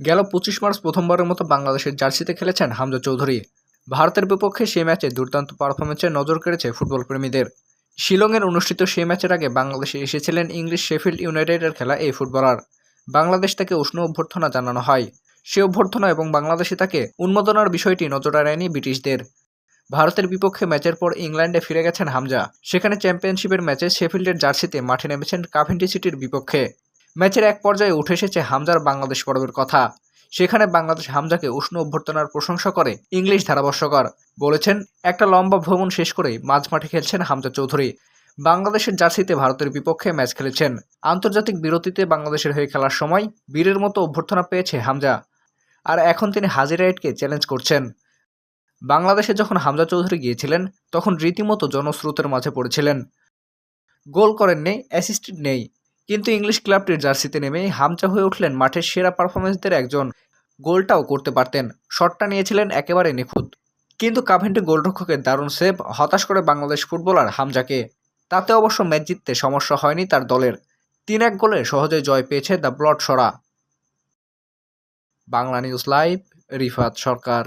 গেল পঁচিশ মার্চ প্রথমবারের মতো বাংলাদেশের জার্সিতে খেলেছেন হামজা চৌধুরী। ভারতের বিপক্ষে সেই ম্যাচে দুর্দান্ত পারফরমেন্সে নজর কেড়েছে ফুটবল প্রেমীদের শিলংয়ের অনুষ্ঠিত সেই ম্যাচের আগে বাংলাদেশে এসেছিলেন ইংলিশ শেফিল্ড ইউনাইটেডের খেলা এই ফুটবলার। বাংলাদেশ তাকে উষ্ণ অভ্যর্থনা জানানো হয়। সে অভ্যর্থনা এবং বাংলাদেশে তাকে উন্মোদনার বিষয়টি নজর এড়ায়নি ব্রিটিশদের। ভারতের বিপক্ষে ম্যাচের পর ইংল্যান্ডে ফিরে গেছেন হামজা। সেখানে চ্যাম্পিয়নশিপের ম্যাচে শেফিল্ডের জার্সিতে মাঠে নেমেছেন কাভেন্টি সিটির বিপক্ষে। ম্যাচের এক পর্যায়ে উঠে এসেছে হামজার বাংলাদেশ পর্বের কথা। সেখানে বাংলাদেশ হামজাকে উষ্ণ অভ্যর্থনার প্রশংসা করে ইংলিশ ধারাভাষ্যকর। বলেছেন, একটা লম্বা ভ্রমণ শেষ করেই মাঝ মাঠে খেলছেন হামজা চৌধুরী। বাংলাদেশের জার্সিতে ভারতের বিপক্ষে ম্যাচ খেলেছেন। আন্তর্জাতিক বিরতিতে বাংলাদেশের হয়ে খেলার সময় বীরের মতো অভ্যর্থনা পেয়েছে হামজা। আর এখন তিনি হাজিরাইটকে চ্যালেঞ্জ করছেন। বাংলাদেশে যখন হামজা চৌধুরী গিয়েছিলেন, তখন রীতিমতো জনস্রোতের মাঝে পড়েছিলেন। গোল করেননি অ্যাসিস্টেড নেই। কিন্তু ইংলিশ ক্লাবটির জার্সিতে নেমেই হামচা হয়ে উঠলেন মাঠের সেরা পারফরমেন্সদের একজন। গোলটাও করতে পারতেন। শটটা নিয়েছিলেন একেবারে নিখুঁত। কিন্তু কাভেন্টি গোলরক্ষকের দারুণ সেভ হতাশ করে বাংলাদেশ ফুটবলার হামজাকে। তাতে অবশ্য ম্যাচ জিততে সমস্যা হয়নি তার দলের। তিন এক গোলে সহজে জয় পেয়েছে দ্য ব্লড সরা। Bangla news live, Rifat Sarkar.